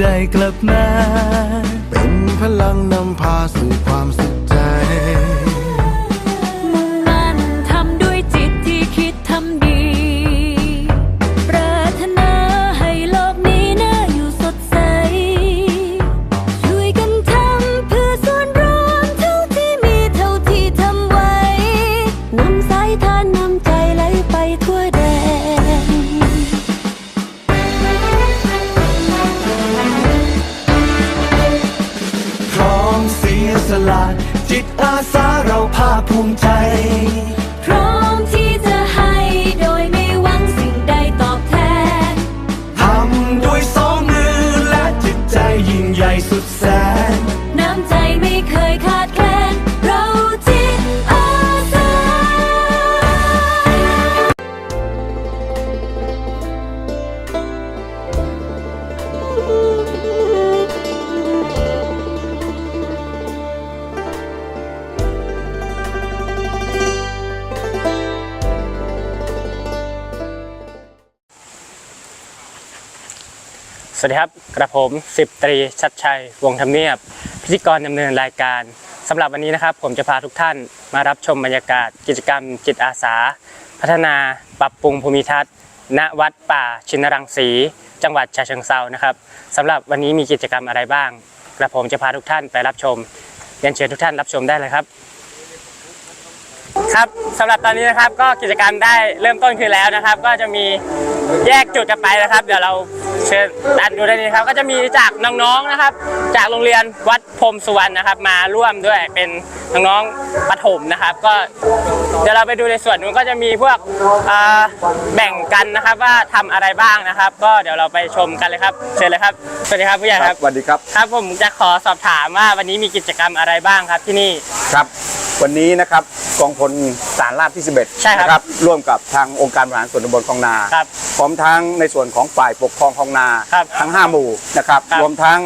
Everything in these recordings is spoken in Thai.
ได้กลับมา เป็นพลังนำพาส สวัสดีครับ กระผมสิบตรีชัดชัย วงธรรมเนียบ พิธีกรดำเนินรายการสำหรับวันนี้นะครับ ผมจะพาทุกท่านมารับชมบรรยากาศ กิจกรรมจิตอาสา พัฒนาปรับปรุงภูมิทัศน์ ณวัดป่าชินรังสี จังหวัดฉะเชิงเซานะครับสำหรับวันนี้มีกิจกรรมอะไรบ้าง กระผมจะพาทุกท่านไปรับชมเรียนเชิญทุกท่านรับชมได้เลยครับ ครับสำหรับตอนนี้นะครับก็กิจกรรมได้เริ่มต้นขึ้นแล้วนะครับ ก็จะมี แยกจุดกันไปนะครับ เดี๋ยวเราเชิญตันดูได้เลยครับ ก็จะมีจากน้องๆนะครับ จากโรงเรียนวัดพรหมสุวรรณนะครับ มาร่วมด้วยเป็นน้องๆประถมนะครับ ก็เดี๋ยวเราไปดูในส่วนนู้นก็จะมีพวกอ่าแบ่งกันนะครับว่าทำอะไรบ้างนะครับ ก็เดี๋ยวเราไปชมกันเลยครับเชิญเลยครับสวัสดีครับผู้ใหญ่ครับสวัสดีครับครับผมจะขอสอบถามว่าวันนี้มีกิจกรรมอะไรบ้างครับที่นี่ครับ วันนี้นะครับกองพลสารราชที่ 11ใช่ครับนะครับ ร่วมกับทางองค์การบริหารส่วนตำบลคลองนา ครับพร้อมทั้งในส่วนของฝ่ายปกครองคลองนาครับทั้ง 5 หมู่นะครับครับรวมทั้ง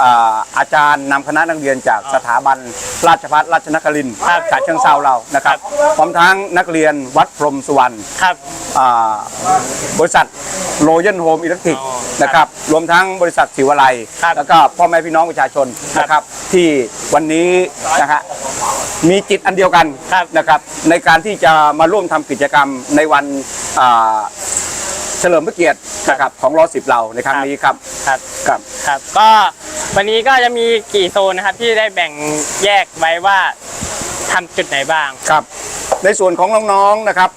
อ่าอาจารย์นำคณะนักเรียนจากสถาบันราชภัฏราชนครินทร์ครับฉะเชิงเซาเรานะครับพร้อมทั้งนักเรียนวัดพรหมสุวรรณ ครับ อ่าบริษัทโรยันโฮมอิเล็กทริกอ๋อนะครับรวมทั้งบริษัทศิวาลัยครับแล้วก็พ่อแม่พี่น้องประชาชนครับนะครับที่วันนี้นะฮะมีจิตอันเดียวกันครับนะครับในการที่จะมาร่วมทำกิจกรรมในวันอ่าเฉลิมพระเกียรตินะครับของรอสิบเราในครั้งนี้ครับครับครับครับ ก็วันนี้ก็จะมีกี่โซนนะครับที่ได้แบ่งแยกไว้ว่าทำจุดไหนบ้างครับ ในส่วนของน้องๆนะครับ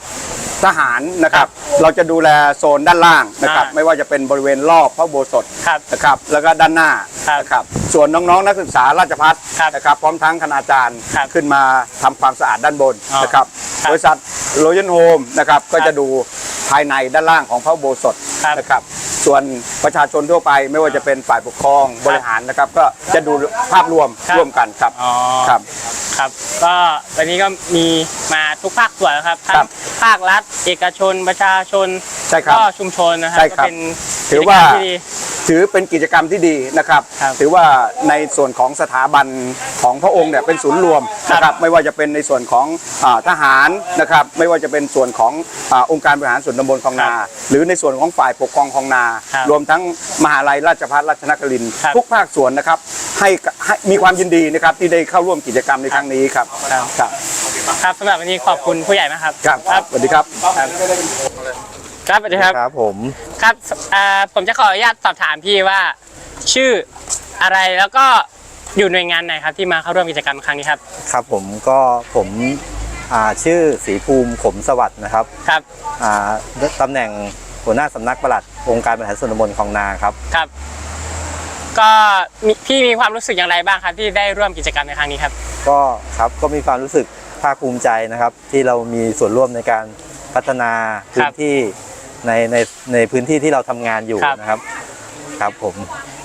ทหารนะครับ เราจะดูแลโซนด้านล่างนะครับอ่าไม่ว่าจะเป็นบริเวณรอบพระอุโบสถครับนะครับ แล้วก็ด้านหน้าครับนะครับ ส่วนน้องๆนักศึกษาราชพัฒครับนะครับ พร้อมทั้งคณาจารย์ครับขึ้นมาทำความสะอาดด้านบนอ๋อนะครับครับ บริษัทโรยันโฮมนะครับก็ครับจะดู ภายในด้านล่างของพระอุโบสถครับนะครับ ส่วนประชาชนทั่วไปไม่ว่าจะเป็นฝ่ายปกครองบริหารนะครับ ก็จะดูภาพรวมครับร่วมกันครับอ๋อครับ ครับ ก็วันนี้ก็มีมาทุกภาคส่วนแล้วครับทั้ครังบภาครัฐ เอกชนประชาชนใช่ครับก็ชุมชนนะครับใช่ก็ครับ เป็นถือว่ากิจกรรมที่ดี ถือเป็นกิจกรรมที่ดีนะครับครับ ถือว่าในส่วนของสถาบันของพระองค์เนี่ยเป็นศูนย์รวมนะคครัรับบไม่ว่าจะเป็นในส่วนของอาทหารนะครับไม่ว่าจะเป็นส่วนของอาองค์การบริหารส่วนตำบลคลองนา หรือในส่วนของฝ่ายปกครองคลองนาครับรวมทั้งมหาลัยราชภัฏราชนครินทร์ครับทุกภาคส่วนนะครับให้ให้มีความยินดีนะครับที่ได้เข้าร่วมกิจกรรมในครั้งนี้ครับครับครับครับสำหรับวันนี้ขอบคุณผู้ใหญ่มากครับครับครับสวัสดีครับ ครับสวัสดีครับครับผมครับอ่าผมจะขออนุญาตสอบถามพี่ว่า ชื่ออะไรแล้วก็อยู่หน่วยงานไหนครับที่มาเข้าร่วมกิจกรรมครั้งนี้ครับ ครับผมก็ผมอ่าชื่อศรีภูมิขมสวัสดิ์นะครับครับอ่าตำแหน่งหัวหน้าสำนักปลัดองค์การบริหารส่วนตำบลคลองนาครับครับ ก็มีพี่มีความรู้สึกอย่างไรบ้างครับที่ได้ร่วมกิจกรรมในครั้งนี้ครับ ก็ครับก็มีความรู้สึกภาคภูมิใจนะครับ ที่เรามีส่วนร่วมในการพัฒนาพื้นที่ ในในในพื้นที่ที่เราทำงานอยู่ครับ นะครับ ครับผม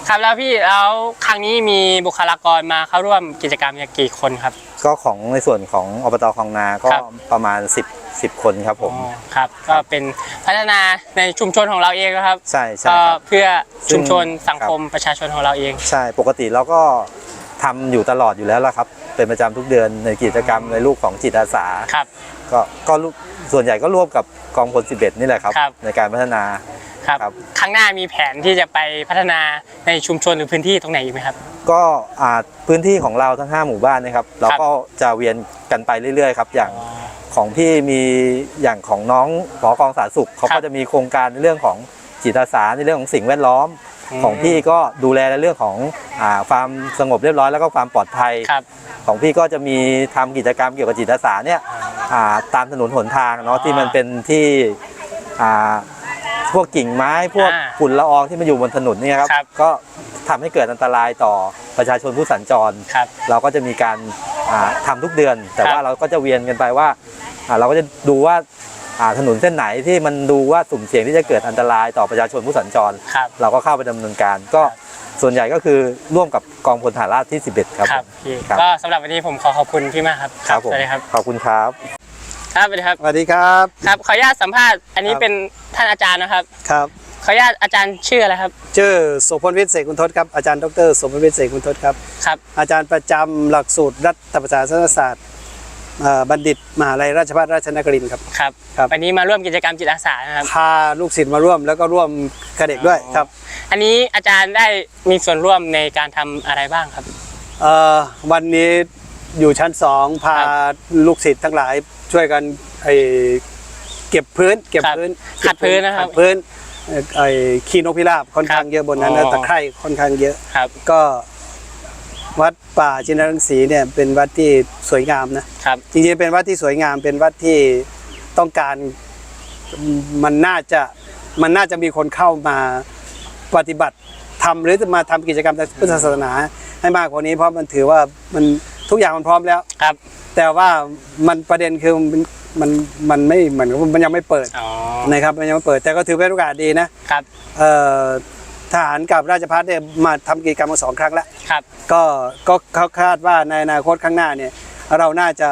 ครับแล้วพี่แล้วครั้งนี้มีบุคลากรมาเข้าร่วมกิจกรรมเนี่ยกี่คนครับ ก็ของในส่วนของอบตคลองนาก็ครับ ประมาณ 10 10 คนครับผม อ๋อครับ ก็เป็นพัฒนาในชุมชนของเราเองนะครับใช่ใช่ก็ครับ เพื่อชุมชนซึ่งสังคมประชาชนของเราเอง ใช่ปกติเราก็ ทำอยู่ตลอดอยู่แล้วละครับ เป็นประจำทุกเดือนในกิจกรรมในรูปของจิตอาสาครับก็ก็ร่วมส่วนใหญ่ก็ร่วมกับกองพล 11 นี่แหละครับครับในการพัฒนาครับครับครั้งหน้ามีแผนที่จะไปพัฒนาในชุมชนหรือพื้นที่ตรงไหนอีกไหมครับ ก็อาจพื้นที่ของเราทั้ง 5 หมู่บ้านนะครับ เราก็จะเวียนกันไปเรื่อยๆครับ อย่างของพี่มีอย่างของน้องผอกองสาธารณสุขเขาครัก็บจะมีโครงการในเรื่องของ จิตอาสาในเรื่องของสิ่งแวดล้อมอืมของพี่ก็ดูแลในเรื่องของอ่าความสงบเรียบร้อยแล้วก็ความปลอดภัยครับของพี่ก็จะมีทำกิจกรรมเกี่ยวกับจิตอาสาเนี่ยอ่าตามถนนหนทางเนาะที่มันเป็นที่อ่าพวกกิ่งไม้พวกอ่าฝุ่นละอองที่มันอยู่บนถนนเนี่ยครับครับก็ทำให้เกิดอันตรายต่อประชาชนผู้สัญจรครับเราก็จะมีการอ่าทำาทุกเดือน แต่ครับว่าเราก็จะเวียนกันไปว่าอ่าเราก็จะดูว่าอ่า ถนนเส้นไหนที่มันดูว่าสุ่มเสี่ยงที่จะเกิดอันตรายต่อประชาชนผู้สัญจร ครับ เราก็เข้าไปดำเนินการ ก็ส่วนใหญ่ก็คือร่วมกับกองพลฐานราบที่ 11 ครับ ครับผมพี่ครับ ก็สำหรับวันนี้ผมขอขอบคุณพี่มากครับครับผมสวัสดีครับ ขอบคุณครับ ครับสวัสดีครับ สวัสดีครับครับ ขออนุญาตสัมภาษณ์ อันนี้ครับ เป็นท่านอาจารย์นะครับ ครับขออนุญาตอาจารย์ชื่ออะไรครับ ชื่อโสพลวิทย์เสกคุณทศครับอาจารย์ดรโสพลวิทย์เสกคุณทศครับครับ อาจารย์ประจำหลักสูตรรัฐประศาสนศาสตร์เอ่อ บัณฑิตมหาลัยราชภัฏราชนครินทร์ครับ ครับ ครับ วันนี้มาร่วมกิจกรรมจิตอาสานะครับ พาลูกศิษย์มาร่วมแล้วก็ร่วมกับเด็กด้วยครับ อันนี้อาจารย์ได้มีส่วนร่วมในการทำอะไรบ้างครับ เอ่อวันนี้อยู่ชั้นสองพาครับลูกศิษย์ทั้งหลายช่วยกันไอเก็บพื้น เก็บครับพื้นขัดพื้นนะครับขัดพื้นเอ่อไอขี้นกพิราบค่อนข้างครับเยอะบนนั้นอ๋นะอตะไคร่ค่อนข้างเยอะ ครับ ก็ วัดป่าจินรังสีเนี่ยเป็นวัดที่สวยงามนะครับ จริงๆเป็นวัดที่สวยงาม เป็นวัดที่ต้องการมันน่าจะมันน่าจะมีคนเข้ามาปฏิบัติทำหรือจะมาทำกิจกรรมทางพุทธศาสนาให้มากกว่านี้เพราะมันถือว่ามันทุกอย่างมันพร้อมแล้วครับ แต่ว่ามันประเด็นคือมันมันมันไม่เหมือนกับมันยังไม่เปิดอ๋อนะครับมันยังไม่เปิดแต่ก็ถือเป็นโอกาสดีนะครับเอ่อ ทหารกับราชพัฒเนี่ยมาทำกิจกรรมมาสองครั้งแล้ว ครับ ก็ก็เขาคาดว่าในอนาคตข้างหน้าเนี่ยเราน่าจะ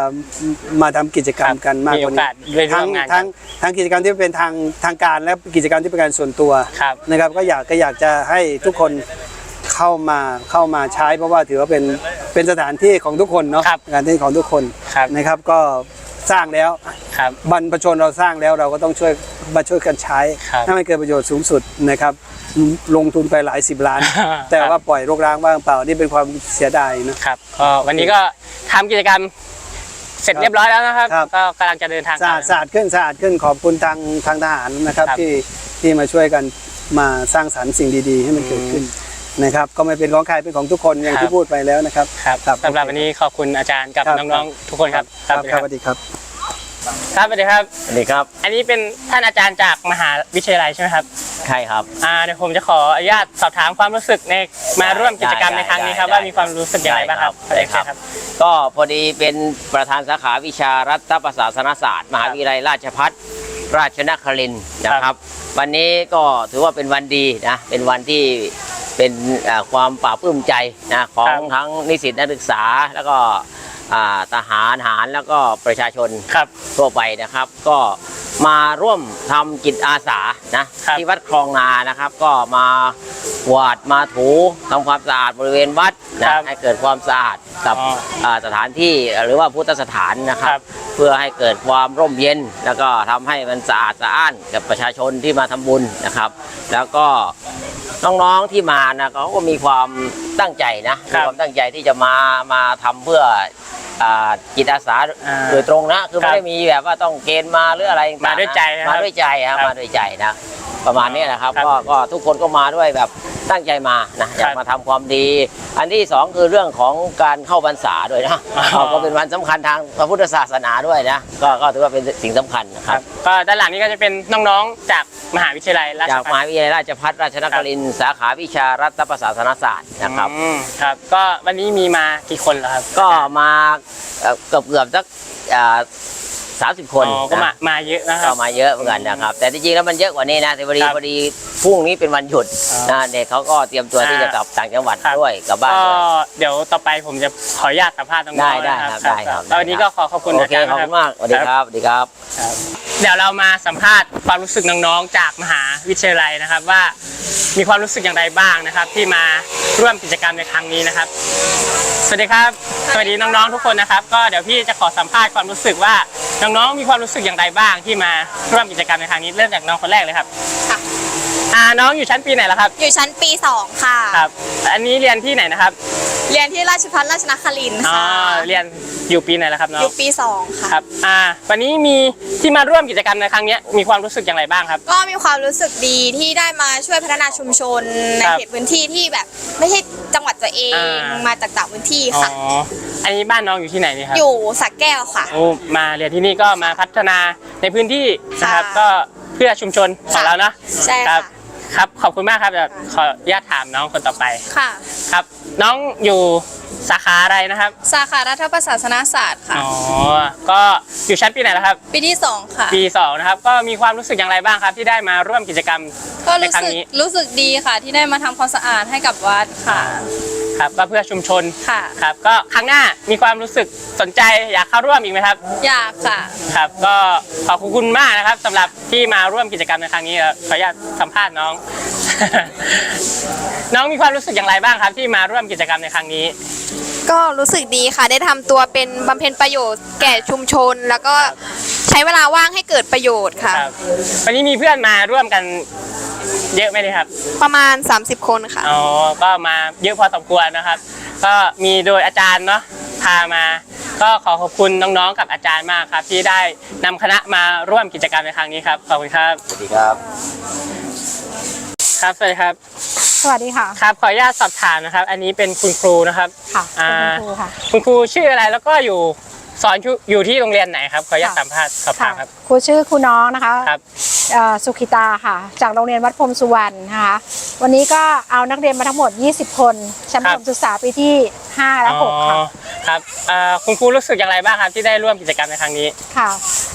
มาทำกิจกรรมกันมากกว่ามีโอกานี้สได้ร่ทั้วงมงานกันทั้งทั้งกิจกรรมที่เป็นทางทางการและกิจกรรมที่เป็นการส่วนตัวครับ นะครับก็อยากก็อยากจะให้ทุกคนเข้ามาเข้ามาใช้ เพราะว่าถือว่าเป็นเป็นสถานที่ของทุกคนเนาะครับสถานที่ของทุกคนครับ นะครับก็ สร้างแล้ว ครับ บรรพชนเราสร้างแล้วเราก็ต้องช่วยมาช่วยกันใช้ครับ ให้มันเกิดประโยชน์สูงสุดนะครับ ลงทุนไปหลายสิบล้านครับแต่ว่าปล่อยรกร้างว่างเปล่านี่เป็นความเสียดายนะ ครับก็วันนี้ก็ทำกิจกรรมเสร็จเรียบร้อยแล้วนะครับ ครับ ก็กำลังจะเดินทางสะอาดสะอาดขึ้นสะอาดขึ้นขอบคุณทางทางทหารนะครับ ครับ ที่ที่มาช่วยกันมาสร้างสรรค์สิ่งดี ๆ ให้มันเกิดขึ้น นะครับก็ไม่เป็นของใครเป็นของทุกคนอย่างครับที่พูดไปแล้วนะครับครับครับสำหรับวันนี้ขอบคุณอาจารย์กับครับน้องๆทุกคนครับครับสวัสดีคครัรับบสวัสดีครับ ครับสวัสดีครับสวัสดีครับ อันนี้เป็นท่านอาจารย์จากมหาวิทยาลัยใช่ไหมครับใช่ครับอ่าเดี๋ยวผมจะขออนุญาตสอบถามความรู้สึกในมาร่วมกิจกรรมได้ในครั้งนี้ครับได้ว่ามีความรู้สึกอย่างไรบ้างครับได้ครับขอเชิญก็พอดีเป็นประธานสาขาวิชารัฐประศาสนศาสตร์ มหาวิทยาลัยราชภัฏราชนครินทร์นะครับ วันนี้ก็ถือว่าเป็นวันดีนะเป็นวันที่ เป็นเอ่อความปลาบปลื้มใจนะของครับทั้งนิสิตนักศึกษาแล้วก็อ่าทหารทหารแล้วก็ประชาชนครับทั่วไปนะครับ ก็มาร่วมทำจิตอาสานะครับที่วัดคลองนานะครับ ก็มากวาดมาถูทำความสะอาดบริเวณวัดครันะบให้เกิดความสะอาดกับอ๋ออ่าสถานที่หรือว่าพุทธสถานนะครัครับบเพื่อให้เกิดความร่มเย็น แล้วก็ทำให้มันสะอาดสะอ้านกับประชาชนที่มาทำบุญนะครับ แล้วก็ น้องๆที่มานะเขาก็มีความตั้งใจนะครัมีบความตั้งใจที่จะมามาทำเพื่อ อ่าจิตอาสาอ่าโดยตรงนะคือครัไม่บได้มีแบบว่าต้องเกณฑ์มาหรืออะไรต่งๆมาด้วยใจนะครับมาด้วยใจครับครับมาด้วยใจนะ ประมาณนี้นะครับครับก็ก็ทุกคนก็มาด้วยแบบตั้งใจมานะอยากมาทำความดี อันที่สองคือเรื่องของการเข้าพรรษาด้วยนะอ๋อก็เป็นวันสำคัญทางพระพุทธศาสนาด้วยนะก็ก็ถือว่าเป็นสิ่งสำคัญนะคครัรับ บก็ด้านหลังนี้ก็จะเป็นน้องๆจากมหาวิทยาลัยราชจากมภัฏ หาวิทยาลัยราชภัฏราชนครินทร์สาขาวิชารัฐประศาสนศาสตร์นะครับ อืมครับ ก็วันนี้มีมากี่คนแล้วครับ ก็มาเอ่อเกือบเกือบๆสัก30 คนอ๋อก็มานะมาเยอะนะคก็รับมาเยอะเหมือนกันนะครับ แต่จริงๆแล้วมันเยอะกว่านี้นะแต่พอดีครับพอดีพรุ่งนี้เป็นวันหยุดอ๋อนะเด็กเขาก็เตรียมตัวที่จะกลับต่างจังหวัดครับ ด้วยกลับบ้านก็ด้วย เดี๋ยวต่อไปผมจะขออนุญาตสัมภาษณ์น้องๆได้ได้นะครับได้ครับแล้ววันนี้ก็ขอขอบคุณโออาเคจารย์ขอบนะคคุรับณมากสวัสดีครับสวัสดีครับเดี๋ยวเรามาสัมภาษณ์ความรู้สึกน้องๆจากมหาวิทยาลัยนะครับว่ามีความรู้สึกอย่างไรบ้างนะครับ ที่มาร่วมกิจกรรมในครั้งนี้นะครับ สวัสดีครับ สวัสดีน้องๆทุกคนนะครับ ก็เดี๋ยวพี่จะขอสัมภาษณ์ความรู้สึกว่า น้องๆมีความรู้สึกอย่างไรบ้างที่มาร่วมกิจกรรมในครั้งนี้เริ่มจากน้องคนแรกเลยครับค่ะ อ่าน้องอยู่ชั้นปีไหนแล้วครับอยู่ชั้นปี 2 ค่ะ ครับ อันนี้เรียนที่ไหนนะครับ เรียนที่ราชภัฏราชนครินทร์อ๋อค่ะเรียนอยู่ปีไหนแล้วครับน้อองยู่ปี2ค่ะครับอ่าวันนี้มีที่มาร่วมกิจกรรมในครั้งนี้มีความรู้สึกอย่างไรบ้างครับ ก็มีความรู้สึกดีที่ได้มาช่วยพัฒนาชุมชนในครับเขตพื้นที่ที่แบบไม่ใช่จังหวัดตัวเองอ่ามาจากต่างพื้นที่อ๋อค่ะ อันนี้บ้านน้องอยู่ที่ไหนนี่ครับ อยู่สักแก้วค่ะ โอ้มาเรียนที่นี่ก็มาพัฒนาในพื้นที่นะครับค่ะก็เพื่อชุมชนของเราเนาะใช่ครัค่ะบครับขอบคุณมากครับเดี๋ยวขออนุญาตถามน้องคนต่อไป ค่ะ ครับ น้องอยู่สาขาอะไรนะครับสาขารัฐประศาสนศาสตร์ค่ะ อ๋อก็อยู่ชั้นปีไหนแล้วครับ ปีที่ 2 ค่ะ ปีสองนะครับ ก็มีความรู้สึกอย่างไรบ้างครับ ที่ได้มาร่วมกิจกรรมก็ในรู้ครั้งสึกนี้รู้สึกดีค่ะ ที่ได้มาทำความสะอาดให้กับวัดค่ะ ครับ ก็เพื่อชุมชนค่ะ ครับ ก็ครั้งหน้ามีความรู้สึกสนใจอยากเข้าร่วมอีกไหมครับ อยากค่ะ ครับ ก็ขอบคุณมากนะครับสำหรับที่มาร่วมกิจกรรมในครั้งนี้ครับขออนุญาตสัมภาษณ์น้อง น้องมีความรู้สึกอย่างไรบ้างครับ ที่มาร่วมกิจกรรมในครั้งนี้ ก็รู้สึกดีค่ะ ได้ทำตัวเป็นบำเพ็ญประโยชน์แก่ชุมชน แล้วก็ใช้เวลาว่างให้เกิดประโยชน์ค่ะ ครับ วันนี้มีเพื่อนมาร่วมกันเยอะไหมเนี่ยครับ ประมาณ 30 คนค่ะ อ๋อ ก็มาเยอะพอสมควรนะครับ ก็มีโดยอาจารย์เนาะพามา ก็ขอขอบคุณน้องๆกับอาจารย์มากครับ ที่ได้นำคณะมาร่วมกิจกรรมในครั้งนี้ครับ ขอบคุณครับ สวัสดีครับ ครับสวัสดีครับ สวัสดีค่ะ ครับขออนุญาตสอบถามนะครับ อันนี้เป็นคุณครูนะครับค่ะอ่าเป็นคุณครูค่ะ คุณครูชื่ออะไรแล้วก็อยู่ สอนอยู่อยู่ที่โรงเรียนไหนครับขออนุญาตค่ะสัมภาษณ์สอบถามครับครูชื่อครูน้องนะคะครับเอ่อสุขิตาค่ะ จากโรงเรียนวัดพรหมสุวรรณนะคะวันนี้ก็เอานักเรียนมาทั้งหมด 20 คนชั้นคปรัฐบมศึกษาปีที่ 5 และ 6 ค่ะอ๋อครับอ่าคุณครูรู้สึกอย่างไรบ้างครับที่ได้ร่วมกิจกรรมในครั้งนี้ค่ะ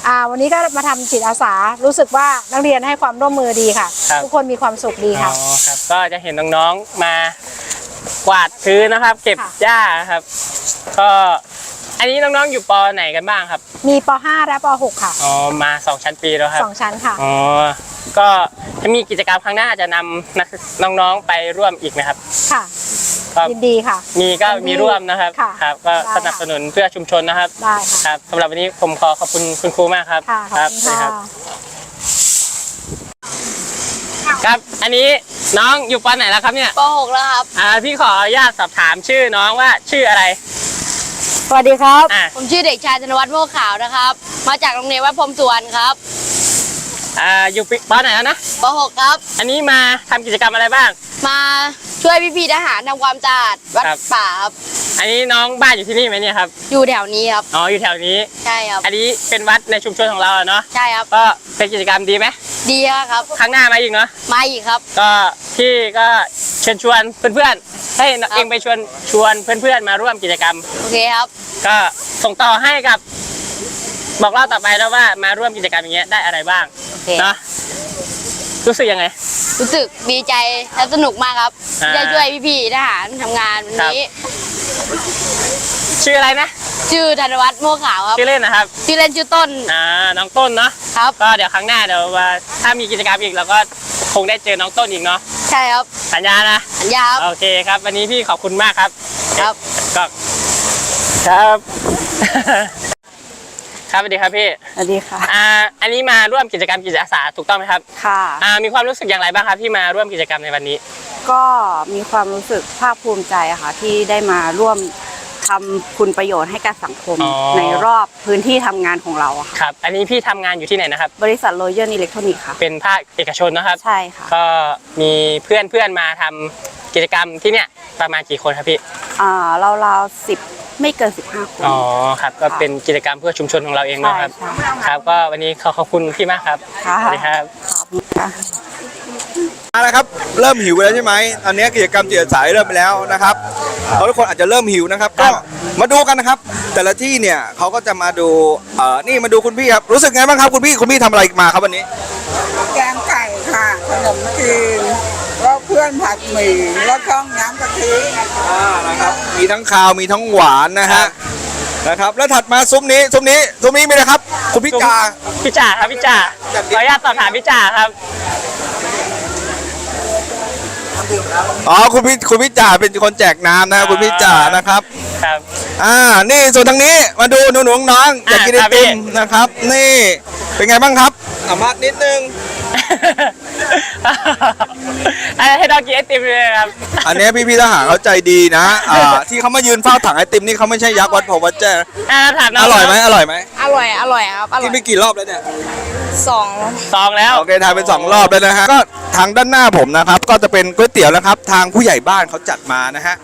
อ่าวันนี้ก็มาทำจิตอาสารู้สึกว่านักเรียนให้ความร่วมมือดีค่ะครับทุกคนมีความสุขดีอ๋ค่ะอครับก็จะเห็นน้องๆมากวาดพื้นนะครับ เก็บค่ะหญ้าครับ ก็ อันนี้น้องๆอยู่ปไหนกันบ้างครับ มีป .5 และป .6 ค่ะอ๋อมาสองชั้นปีแล้วครับสองชั้นค่ะอ๋อก็ถ้ามีกิจกรรมครั้งหน้าจะนำนักน้องๆไปร่วมอีกไหมครับ ค่ะก็ยินดีค่ะ มีก็มีร่วมนะครับค่ะครับ ก็ได้ค่ะสนับสนุนเพื่อชุมชนนะครับได้ค่ะครับสำหรับวันนี้ผมขอขอบคุณคุณครูมากครับค่ะขอบครับคุณสวัสดีค่ะครับ ครับ อันนี้น้องอยู่ปไหนแล้วครับเนี่ยป .6 แล้วครับอ่าพี่ขออนุญาตสอบถามชื่อน้องว่าชื่ออะไร สวัสดีครับ อ่าผมชื่อเด็กชายธนวัฒน์โมกขาวนะครับ มาจากโรงเรียนวัดพรหมสุวรรณครับอ่าอยู่ปีปไหนแล้วนะ ป .6 ครับ อันนี้มาทำกิจกรรมอะไรบ้าง มาช่วยพี่ๆทหารทำความสะอาดวัดครับ ป่าครับอันนี้น้องบ้านอยู่ที่นี่ไหมเนี่ยครับ อยู่แถวนี้ครับ อ๋อ อยู่แถวนี้ ใช่ครับ อันนี้เป็นวัดในชุมชนของเราอะเนาะ ใช่ครับก็เป็นกิจกรรมดีไหมดีครับ ครั้งหน้ามาอีกเนาะ มาอีกครับ ก็พี่ก็เชิญชวนเพื่อนๆ ให้เองไปชวนชวนเพื่อนๆ มาร่วมกิจกรรม โอเคครับ ก็ส่งต่อให้กับ บอกเล่าต่อไปแล้วว่ามาร่วมกิจกรรมอย่างเงี้ยได้อะไรบ้างโอเค เนาะ รู้สึกยังไง รู้สึกดีใจและสนุกมากครับอ่า ได้ช่วยพี่ๆทหารทำงานวันนี้ ชื่ออะไรนะชื่อธนวัฒน์โมกขาวครับ ชื่อเล่นนะครับชื่อเล่นชื่อต้นอ่าน้องต้นเนาะครับ ก็เดี๋ยวครั้งหน้าเดี๋ยวว่าถ้ามีกิจกรรมอีกเราก็คงได้เจอน้องต้นอีกเนาะใช่ครับสัญญานะ สัญญาครับ โอเคครับ วันนี้พี่ขอบคุณมากครับ ครับ ก็ครับ ครับสวัสดีครับพี่สวัสดีค่ะอ่าอันนี้มาร่วมกิจกรรมกิจอาสาถูกต้องไหมครับค่ะอ่ามีความรู้สึกอย่างไรบ้างครับที่มาร่วมกิจกรรมในวันนี้ ก็มีความรู้สึกภาคภูมิใจอะค่ะที่ได้มาร่วมทำคุณประโยชน์ให้กับสังคม อ๋อ ในรอบพื้นที่ทำงานของเราอะค่ะ ครับอันนี้พี่ทำงานอยู่ที่ไหนนะครับ บริษัทโรเยอร์อิเล็กทรอนิกส์ค่ะ เป็นภาคเอกชนนะครับ ใช่ค่ะก็มีเพื่อนเพื่อนๆมาทำกิจกรรมที่เนี่ยประมาณกี่คนครับพี่อ่าเราเราสิบ ไม่เกินสิบห้าคน อ๋อครับก็เป็นกิจกรรมเพื่อชุมชนของเราเองเนาะครับ ใช่ใช่ครับก็วันนี้ขอขอบคุณพี่มากครับค่ะสวัสดีครับ ขอบคุณค่ะเอาละครับเริ่มหิวแล้วใช่ไหมอันนี้กิจกรรมจิตอาสาเริ่มไปแล้วนะครับเราทุกคนอาจจะเริ่มหิวนะครับ ก็มาดูกันนะครับ แต่ละที่เนี่ยเขาก็จะมาดูเอ่อนี่มาดูคุณพี่ครับรู้สึกไงบ้างครับคุณพี่คุณพี่ทำอะไรมาครับวันนี้ แกงไก่ค่ะขนมจีนแล้วเพื่อนผัดหมี่แล้วช่องน้ำกะทิอ่านะครับมีทั้งคาวมีทั้งหวานนะฮะนะครับ แล้วถัดมาซุ้มนี้ซุ้มนี้ซุ้มนี้มีอะไรครับ คุณพี่จาพี่จ่าครับพี่จ่าขออนุญาตสอบถามพี่จ่าครับ อ๋อคุณพี่คุณพี่จ่าเป็นคนแจกน้ำนะครับคุณพี่จ่านะครับ ครับ อ่านี่ส่วนทางนี้มาดูหนูๆน้องๆอยากกินไออะครับติพี่มนะครับ นี่เป็นไงบ้างครับสัมภาษณ์นิดนึง ให้น้องกินไอติมเลยครับ อันนี้พี่พี่ๆทหารเขาใจดีนะอ่าที่เขามายืนเฝ้าถังไอติมนี่เขาไม่ใช่ยักษ์วัดโพวัดแจ้อ่าถามน้องอร่อยไหมอร่อยไหมอร่อยอร่อยครับอร่กิอนยไปกี่รอบแล้วเนี่ย สองซองแล้วโอเคทานเป็นสองรอบแล้วนะฮะก็ทางด้านหน้าผมนะครับ ก็จะเป็นก๋วยเตี๋ยวนะครับ ทางผู้ใหญ่บ้านเขาจัดมานะฮะ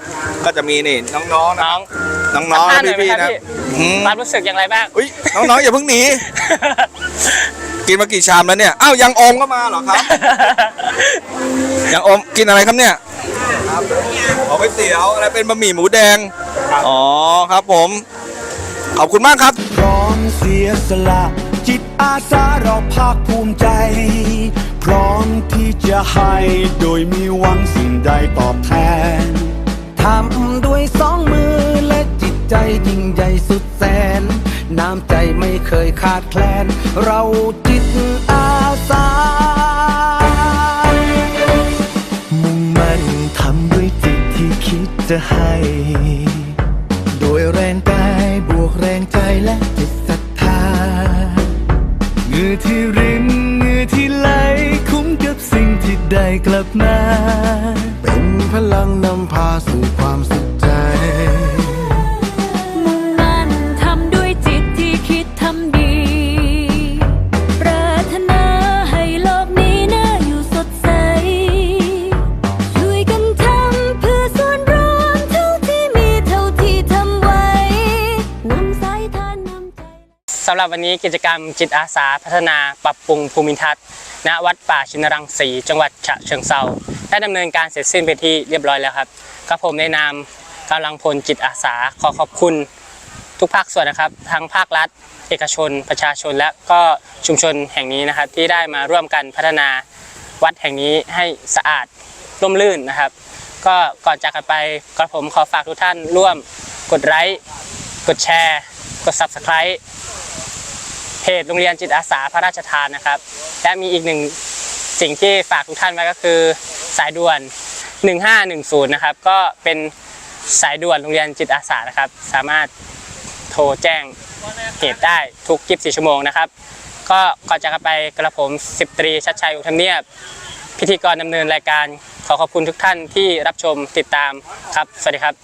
ก็จะมีนี่น้องๆนะน้องน้องๆสันะมภาษณ์หน่อยไหมพี่ครับๆนะพี่อืมความรู้สึกอย่างไรบ้าง อุ้ยน้องๆอย่าเพิ่งหนี กินมากี่ชามแล้วเนี่ยอ้าวยังอมก็มาเหรอครับ ยังอมกินอะไรครับเนี่ยอ๋อก๋วยเตี๋ยวอะไรเป็นบะหมี่หมูแดง อ๋อครับผม ขอบคุณมากครับพร้อมเสียสละ จิตอาสาเราภาคภูมิใจ พร้อมที่จะให้โดยมีหวังสิ่งใดตอบแทนทำด้วยสองมือและจิต ใจยิ่งใหญ่สุดแสน น้ำใจไม่เคยขาดแคลน เราจิตอาสา มุ่งมั่นทำด้วยจิตที่คิดจะให้ โดยแรงกายบวกแรงใจและจิตศรัทธาเงื่อที่รินเงื่อที่ไหลคุ้มกับสิ่งที่ได้กลับมา วันนี้กิจกรรมจิตอาสาพัฒนาปรับปรุงภูมิทัศน์ณวัดป่าชินรังสีจังหวัดฉะเชิงเซาได้ดำเนินการเสร็จสิ้นไปที่เรียบร้อยแล้วครับกับผมในนามกำลังพลจิตอาสาขอขอบคุณทุกภาคส่วนนะครับ ทั้งภาครัฐ เอกชน ประชาชนและก็ชุมชนแห่งนี้นะครับ ที่ได้มาร่วมกันพัฒนาวัดแห่งนี้ให้สะอาดร่มรื่นนะครับ ก็ก่อนจากกันไปกระผมขอฝากทุกท่านร่วมกดไลค์กดแชร์ กด Subscribe เพจโรงเรียนจิตอาสาพระราชทานนะครับ และมีอีกหนึ่งสิ่งที่ฝากทุกท่านไว้ก็คือสายด่วน 1510 นะครับ ก็เป็นสายด่วนโรงเรียนจิตอาสานะครับ สามารถโทรแจ้งเหตุได้ทุก 24 ชั่วโมงนะครับ ก็ก่อนจากกันไปกระผมสิบตรีชัดชัยอุทมเนียบ พิธีกรดำเนินรายการขอขอบคุณทุกท่านที่รับชมติดตามครับ สวัสดีครับ